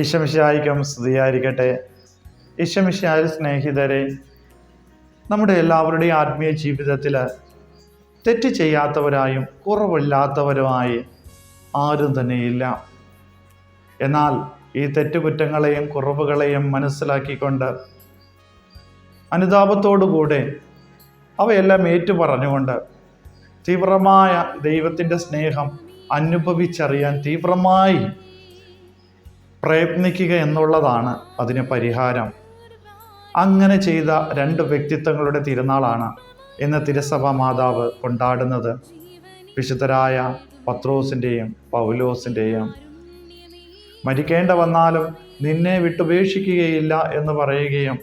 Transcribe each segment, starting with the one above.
ഈശമിഷായിക്കും സ്തുതിയായിരിക്കട്ടെ. ഈശമിഷായ സ്നേഹിതരെ നമ്മുടെ എല്ലാവരുടെയും ആത്മീയ ജീവിതത്തിൽ തെറ്റ് ചെയ്യാത്തവരായും കുറവില്ലാത്തവരുമായി ആരും തന്നെയില്ല. എന്നാൽ ഈ തെറ്റുകുറ്റങ്ങളെയും കുറവുകളെയും മനസ്സിലാക്കിക്കൊണ്ട് അനുതാപത്തോടുകൂടെ അവയെല്ലാം ഏറ്റുപറഞ്ഞുകൊണ്ട് തീവ്രമായ ദൈവത്തിന്റെ സ്നേഹം അനുഭവിച്ചറിയാൻ തീവ്രമായി പ്രയത്നിക്കുക എന്നുള്ളതാണ് അതിന് പരിഹാരം. അങ്ങനെ ചെയ്ത രണ്ട് വ്യക്തിത്വങ്ങളുടെ തിരുനാളാണ് ഇന്ന് തിരുസഭ മാതാവ് കൊണ്ടാടുന്നത്. വിശുദ്ധരായ പത്രോസിന്റെയും പൗലോസിന്റെയും മരിക്കേണ്ട വന്നാലും നിന്നെ വിട്ടുപേക്ഷിക്കുകയില്ല എന്ന് പറയുകയും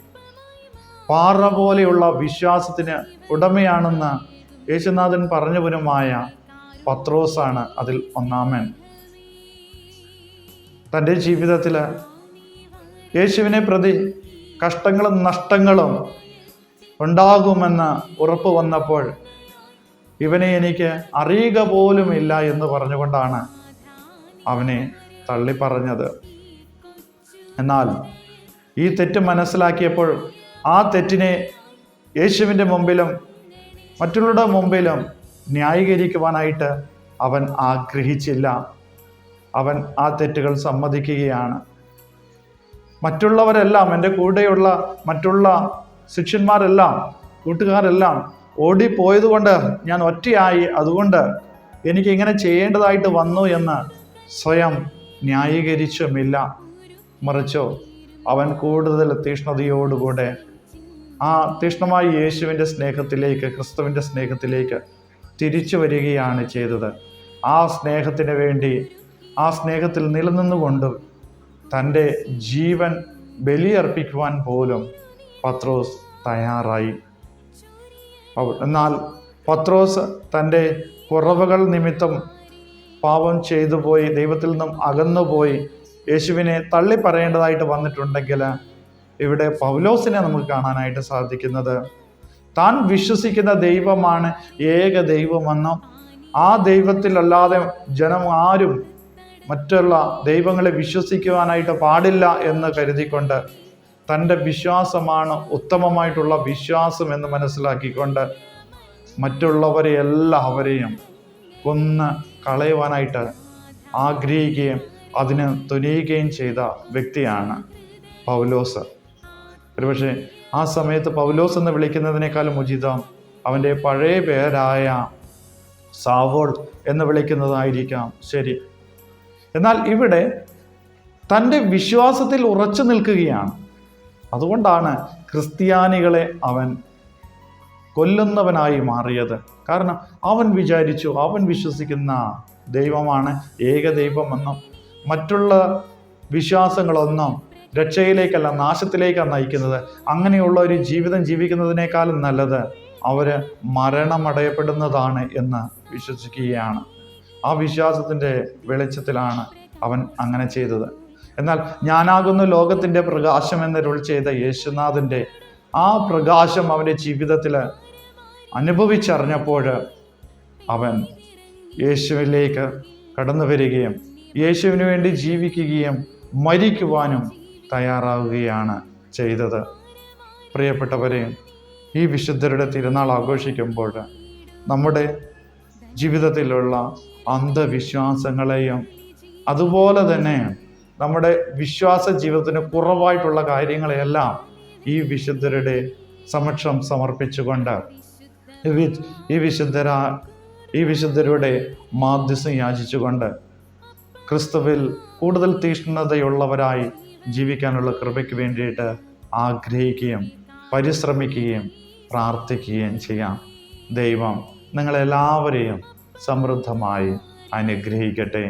പാറ പോലെയുള്ള വിശ്വാസത്തിന് ഉടമയാണെന്ന് യേശുനാഥൻ പറഞ്ഞവനുമായ പത്രോസാണ് അതിൽ ഒന്നാമൻ. തന്റെ ജീവിതത്തിൽ യേശുവിനെ പ്രതി കഷ്ടങ്ങളും നഷ്ടങ്ങളും ഉണ്ടാകുമെന്ന് ഉറപ്പ് വന്നപ്പോൾ ഇവനെ എനിക്ക് അറിയുക പോലുമില്ല എന്ന് പറഞ്ഞുകൊണ്ടാണ് അവനെ തള്ളിപ്പറഞ്ഞത്. എന്നാൽ ഈ തെറ്റ് മനസ്സിലാക്കിയപ്പോൾ ആ തെറ്റിനെ യേശുവിന്റെ മുമ്പിലും മറ്റുള്ളവരുടെ മുമ്പിലും ന്യായീകരിക്കുവാനായിട്ട് അവൻ ആഗ്രഹിച്ചില്ല. അവൻ ആ തെറ്റുകൾ സമ്മതിക്കുകയാണ്. മറ്റുള്ളവരെല്ലാം എന്റെ കൂടെയുള്ള മറ്റുള്ള ശിഷ്യന്മാരെല്ലാം കൂട്ടുകാരെല്ലാം ഓടിപ്പോയതുകൊണ്ട് ഞാൻ ഒറ്റയായി. അതുകൊണ്ട് എനിക്ക് ഇങ്ങനെ ചെയ്യേണ്ടതായിട്ട് വന്നു എന്ന് സ്വയം ന്യായീകരിച്ചുമില്ല. മറിച്ചോ അവൻ കൂടുതൽ തീഷ്ണതയോടുകൂടെ ആ തീഷ്ണമായ യേശുവിന്റെ സ്നേഹത്തിലേക്ക് ക്രിസ്തുവിന്റെ സ്നേഹത്തിലേക്ക് തിരിച്ചു വരികയാണ് ചെയ്തത്. ആ സ്നേഹത്തിന് വേണ്ടി ആ സ്നേഹത്തിൽ നിലനിന്നുകൊണ്ട് തന്റെ ജീവൻ ബലിയർപ്പിക്കുവാൻ പോലും പത്രോസ് തയ്യാറായി. എന്നാൽ പത്രോസ് തന്റെ കുറവുകൾ നിമിത്തം പാപം ചെയ്തു പോയി ദൈവത്തിൽ നിന്നും അകന്നുപോയി യേശുവിനെ തള്ളി പറയേണ്ടതായിട്ട് വന്നിട്ടുണ്ടെങ്കിൽ ഇവിടെ പൗലോസിനെ നമുക്ക് കാണാനായിട്ട് സാധിക്കുന്നത്. താൻ വിശ്വസിക്കുന്ന ദൈവമാണ് ഏക ദൈവമെന്നും ആ ദൈവത്തിലല്ലാതെ ജനം ആരും മറ്റുള്ള ദൈവങ്ങളെ വിശ്വസിക്കുവാനായിട്ട് പാടില്ല എന്ന് കരുതിക്കൊണ്ട് തന്റെ വിശ്വാസമാണ് ഉത്തമമായിട്ടുള്ള വിശ്വാസം എന്ന് മനസ്സിലാക്കിക്കൊണ്ട് മറ്റുള്ളവരെ എല്ലാവരെയും കൊന്ന് കളയുവാനായിട്ട് ആഗ്രഹിക്കുകയും അതിന് തുനിയുകയും ചെയ്ത വ്യക്തിയാണ് പൗലോസ്. ഒരുപക്ഷെ ആ സമയത്ത് പൗലോസ് എന്ന് വിളിക്കുന്നതിനേക്കാളും ഉചിതം അവന്റെ പഴയ പേരായ സാവോൾ എന്ന് വിളിക്കുന്നതായിരിക്കാം. ശരി എന്നാൽ ഇവിടെ തന്റെ വിശ്വാസത്തിൽ ഉറച്ചു നിൽക്കുകയാണ്. അതുകൊണ്ടാണ് ക്രിസ്ത്യാനികളെ അവൻ കൊല്ലുന്നവനായി മാറിയത്. കാരണം അവൻ വിചാരിച്ചു അവൻ വിശ്വസിക്കുന്ന ദൈവമാണ് ഏകദൈവമെന്നും മറ്റുള്ള വിശ്വാസങ്ങളൊന്നും രക്ഷയിലേക്കല്ല നാശത്തിലേക്കാണ് നയിക്കുന്നത്. അങ്ങനെയുള്ള ഒരു ജീവിതം ജീവിക്കുന്നതിനേക്കാളും നല്ലത് അവർ മരണമടയപ്പെടുന്നതാണ് എന്ന് വിശ്വസിക്കുകയാണ്. ആ വിശ്വാസത്തിന്റെ വെളിച്ചത്തിലാണ് അവൻ അങ്ങനെ ചെയ്തത്. എന്നാൽ ഞാനാകുന്ന ലോകത്തിന്റെ പ്രകാശം എന്നരുൾ ചെയ്ത യേശുനാഥന്റെ ആ പ്രകാശം അവന്റെ ജീവിതത്തിൽ അനുഭവിച്ചറിഞ്ഞപ്പോൾ അവൻ യേശുവിലേക്ക് കടന്നു വരികയും യേശുവിന് വേണ്ടി ജീവിക്കുകയും മരിക്കുവാനും തയ്യാറാവുകയാണ് ചെയ്തത്. പ്രിയപ്പെട്ടവരെ ഈ വിശുദ്ധരുടെ തിരുനാൾ ആഘോഷിക്കുമ്പോൾ നമ്മുടെ ജീവിതത്തിലുള്ള അന്ധവിശ്വാസങ്ങളെയും അതുപോലെ തന്നെ നമ്മുടെ വിശ്വാസ ജീവിതത്തിന് കുറവായിട്ടുള്ള കാര്യങ്ങളെയെല്ലാം ഈ വിശുദ്ധരുടെ സമക്ഷം സമർപ്പിച്ചുകൊണ്ട് ഈ വിശുദ്ധര ഈ വിശുദ്ധരുടെ മാധ്യസം യാചിച്ചുകൊണ്ട് ക്രിസ്തുവിൽ കൂടുതൽ തീഷ്ണതയുള്ളവരായി ജീവിക്കാനുള്ള കൃപയ്ക്ക് വേണ്ടിയിട്ട് ആഗ്രഹിക്കുകയും പരിശ്രമിക്കുകയും പ്രാർത്ഥിക്കുകയും ചെയ്യാം. ദൈവം നിങ്ങളെല്ലാവരെയും സമൃദ്ധമായി അനുഗ്രഹിക്കട്ടെ.